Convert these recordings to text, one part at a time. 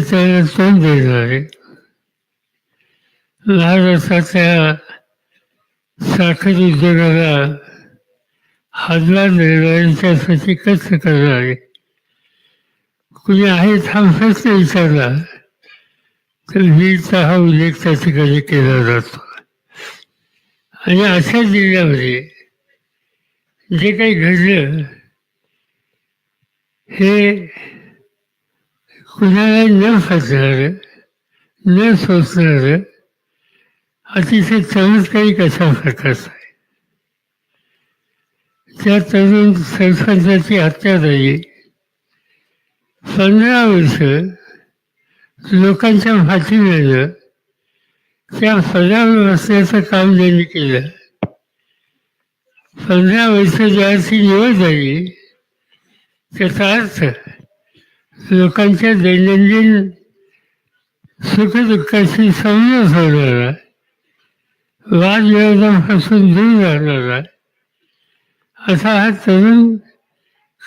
त्याला तोंड देणार आहे. असताच्या साखर उद्योगाला हजार देणाऱ्यांच्यासाठी कष्ट करणार आहे. कुणी आहे थांबसाच विचारला तर वीरचा हा उल्लेख त्या ठिकाणी केला जातो. आणि अशा जिल्ह्यामध्ये जे काही घडलं हे कुणाला न फसणारं न सोचणारं अतिशय चमत्कारिक कसा प्रकारचं आहे. त्या तरुण सरपंचाची हत्या झाली. पंधरा वर्ष लोकांच्या फाटी त्या पदावर बसण्याचं काम त्यांनी केलं. पंधरा वर्ष ज्याची निवड झाली त्याचा अर्थ लोकांच्या दैनंदिन सुखदुःखाशी समजून होणारा वादविवादापासून दूर राहणारा असा हा तरुण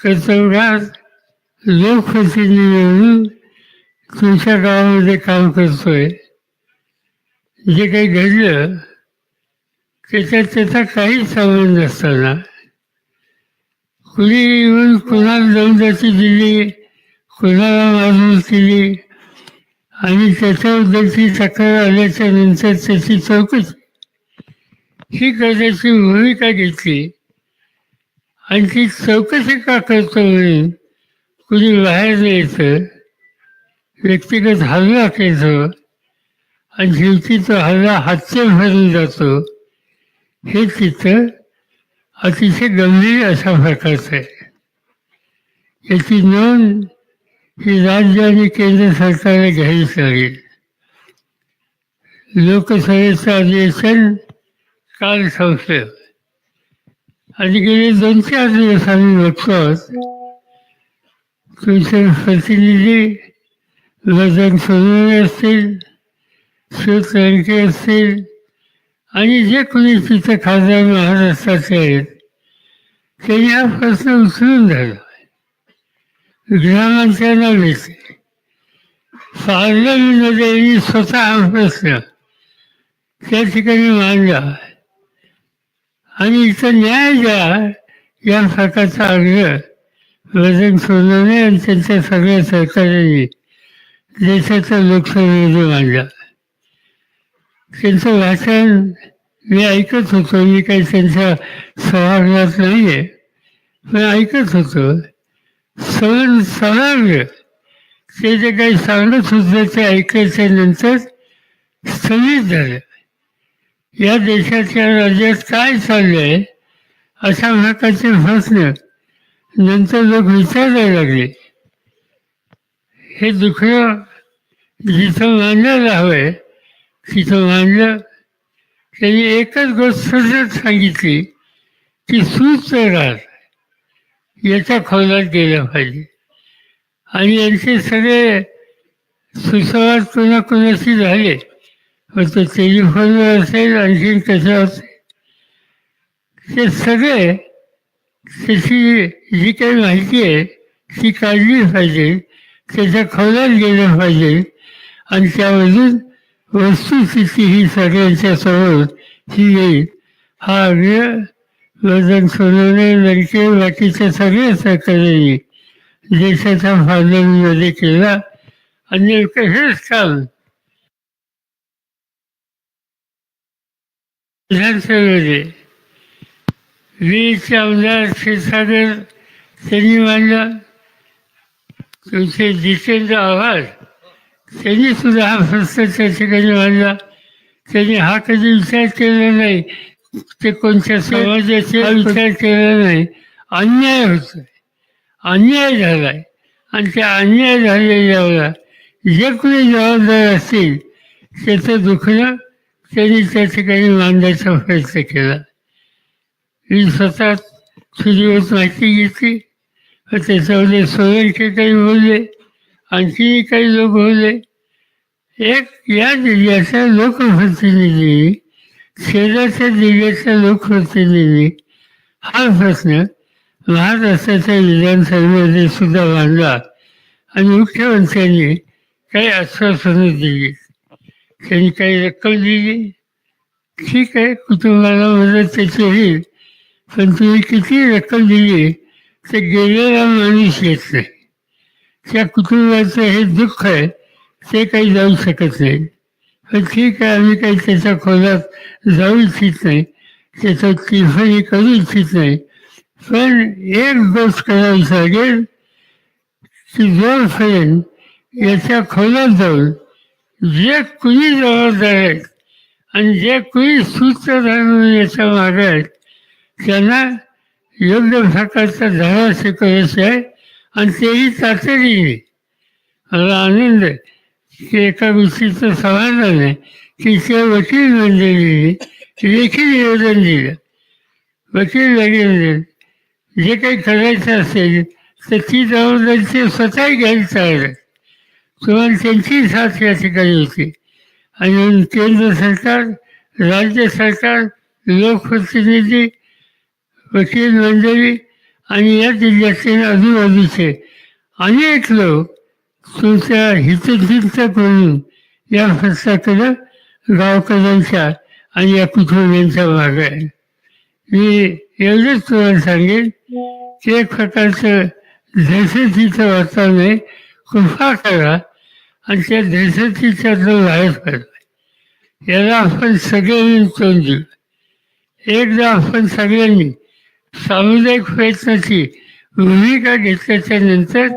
कर्तव्यात लोकप्रतिनिधी म्हणून तुमच्या गावामध्ये काम करतोय. जे काही घडलं त्याच्यात त्याचा काहीच संबंध नसताना. कुणी येऊन कुणाला दौंदाची दिली कुणाला मारून केली? आणि त्याच्याबद्दलची तक्रार आल्याच्यानंतर त्याची चौकशी. ही करण्याची भूमिका घेतली. आणि ती चौकशी का करतो म्हणून कुणी बाहेर यायचं व्यक्तिगत हल्ला केलं. आणि शेवटी तो हल्ला हातचे भरून जातो. हे चित्र अतिशय गंभीर अशा प्रकारचं आहे. याची नोंद ही राज्य आणि केंद्र सरकारने घ्यावीच लागेल लोकसभेचं अधिवेशन काल संपलं. आणि गेले दोन चार दिवस आम्ही बघतो तुमचे प्रतिनिधी वजन सोनवणे असतील सुतरंके असतील आणि जे कोणी तिथं खासदार महाराष्ट्राचे आहेत त्यांनी हा प्रश्न उचलून धरला. ज्ञानाच्या घेतले पार्लमेंटमध्ये यांनी स्वतः प्रश्न त्या ठिकाणी मांडला. आणि इथं न्याय द्या या प्रकारचा अर्ज वजन सोनवणे आणि त्यांच्या सगळ्या सहकार्यांनी देशाचा लोकसभेमध्ये मांडला. त्यांचं भाषण मी ऐकत होतो. मी काही त्यांच्या सभागृहात नाही आहे पण ऐकत होतो. सण सणाग्र ते जे काही सांगत होतं ते ऐकायच्या नंतर स्थगित झालं. या देशाच्या राज्यात काय चाललं आहे अशा प्रकारचे प्रश्न नंतर लोक विचारायला लागले. हे दुखणं जिथं मांडायला हवं आहे तिथं मांडलं. त्यांनी एकच गोष्ट सांगितली की सूच राहत याच्या खोलात गेलं पाहिजे. आणि यांचे सगळे सुसंवाद कोणा कोणाशी झाले मग तो टेलिफोनवर असेल आणखीन कशा असेल. ते सगळे त्याची जी काही माहिती आहे ती काढली पाहिजे त्याच्या खोलात गेलं पाहिजे. आणि त्यामधून वस्तुस्थिती ही सगळ्यांच्या समोर ही येईल. हा आग्रह वजन सोनवणे लडके बाकीच्या सगळ्या सहकार्यांनी देशाच्या फार्लमेंटमध्ये केला आणि कसेच काम. विधानसभेमध्ये वीरचे आमदार क्षीरसागर त्यांनी मांडला तुमचे जितेंद्र आव्हाड त्यांनी सुद्धा हा प्रश्न त्या ठिकाणी मांडला. त्यांनी हा कधी विचार केला नाही. ते कोणत्या समाजाचे विचार केला नाही अन्याय होतोय. अन्याय झालाय. आणि त्या अन्याय झालेल्यावर जे कोणी जबाबदार असतील त्याचं दुखणं त्यांनी त्या ठिकाणी मांडण्याचा प्रयत्न केला. मी स्वतः तुझीवर माहिती घेतली व त्याच्यामध्ये सोयरचे काही बोलले आणखी काही लोक बोलले. एक या जिल्ह्याचा लोकप्रतिनिधी शेजारच्या जिल्ह्याच्या लोकप्रतिनिधी हा प्रश्न महाराष्ट्राच्या विधानसभेमध्ये सुद्धा मांडला. आणि मुख्यमंत्र्यांनी काही आश्वासनं दिली. त्यांनी काही रक्कम दिली. ठीक आहे कुटुंबाला मदत त्याची होईल. पण तुम्ही किती रक्कम दिली ते गेलेला माणूस येत नाही. त्या कुटुंबाचं हे दुःख आहे ते काही जाऊ शकत नाही. ठीक आहे आम्ही काही त्याच्या खोलात जाऊ इच्छित नाही. त्याचं टिफणी करू इच्छित नाही. पण एक गोष्ट करावी लागेल की जोरपर्यंत याच्या खोलात जाऊन जे कुणी जबाबदार आहेत आणि जे कुणी सूत्रधार म्हणून याच्या मागे आहेत त्यांना योग्य प्रकारचा धडा शिकवायचा आहे आणि तेही तातडीने. मला आनंद आहे. की एका विशिष्ट समाजाने आहे की त्या वकील म्हणजे मंडळीने लेखी निवेदन दिलं. वकील म्हणजे निवेदन जे काही करायचं असेल तर ती जबाबदारी ते स्वतः घ्यायला तयार तुम्हाला त्यांची साथ या ठिकाणी होती. आणि केंद्र सरकार राज्य सरकार लोकप्रतिनिधी वकील मंडळी आणि या जिल्ह्यातील आजूबाजूचे अनेक लोक तुमच्या हितचिंत करून या प्रश्नाकडं गावकऱ्यांच्या आणि या कुटुंबियांच्या भाग आहे. मी एवढंच तुम्हाला सांगेन की एक प्रकारचं दहशतीचं वातावरण आहे. कृपा करा आणि त्या दहशतीच्या तो बाहेर पडला. याला आपण सगळ्यांनी तोंड देऊ एकदा आपण सगळ्यांनी सामुदायिक प्रयत्नाची भूमिका घेतल्याच्या नंतर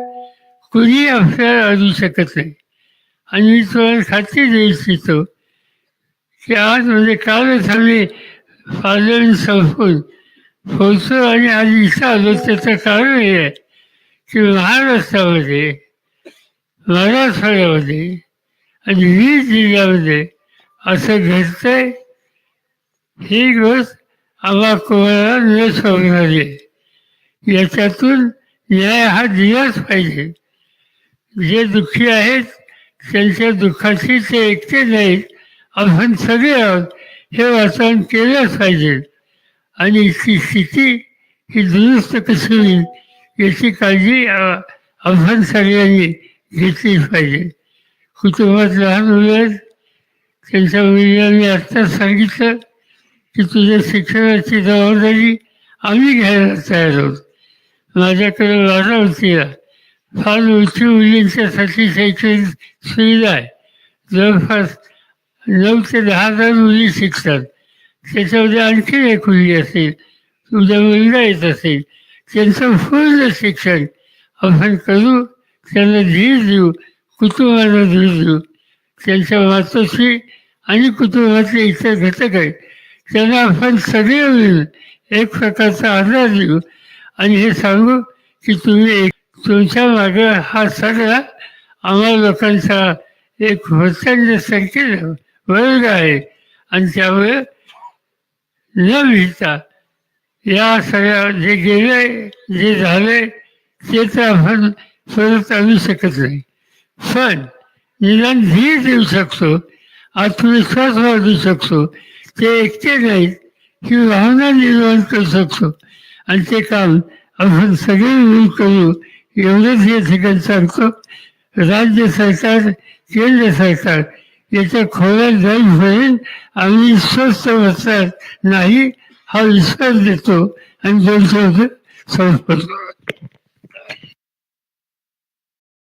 कुणी आपल्याला आणू शकत नाही. आणि मी खात्री देऊ इच्छितो की आज म्हणजे कालच आम्ही फादर संपून पोहोचलो आणि आज इथं आलो त्याचं कारण हे आहे की महाराष्ट्रामध्ये मराठवाड्यामध्ये आणि वीज जिल्ह्यामध्ये असं घडतंय. ही गोष्ट आम्हा कोणाला न सोडणारी आहे याच्यातून न्याय हा दिलाच पाहिजे. जे दुःखी आहेत त्यांच्या दुःखाशी ते एकटे नाहीत. आपण सगळे आहोत हे वाचन केलंच पाहिजे. आणि ती स्थिती ही दुरुस्त कशी होईल याची काळजी आपण सगळ्यांनी घेतलीच पाहिजे. कुटुंबात लहान मुलं आहेत त्यांच्या मुलीला आत्ताच सांगितलं की तुझ्या शिक्षणाची जबाबदारी आम्ही घ्यायला तयार आहोत. माझ्याकडे बारामतीला फार उंची मुलींच्यासाठी शैक्षणिक सुविधा आहे. जवळपास नऊ ते दहा हजार मुली शिकतात. त्याच्यामध्ये आणखी एक मुली असेल तुझा मुलगा येत असेल त्यांचं पूर्ण शिक्षण आपण करू त्यांना धीर देऊ कुटुंबाला धीर देऊ. त्यांच्या मातोश्री आणि कुटुंबातले इतर घटक आहेत. त्यांना आपण सगळे मिळून एक प्रकारचा आधार देऊ. आणि हे सांगू की तुम्ही एक तुमच्या मागे हा सगळा आम्हा लोकांचा एक प्रचंड संकेत वर्ग आहे. आणि त्यामुळे न भिता या सगळ्या जे गेले जे झाले ते तर आपण परत आणू शकत नाही. पण निदान धीर देऊ शकतो आत्मविश्वास वाढू शकतो ते एकटे नाहीत ही भावना निर्माण करू शकतो. आणि ते काम आपण सगळे मिळून करू एवढंच या ठिकाणी सांगतो राज्य सरकार केंद्र सरकार याच्या खोल्यात जाईपर्यंत आम्ही स्वस्त बसणार नाही हा विश्वास देतो. आणि दोन शब्द संपवतो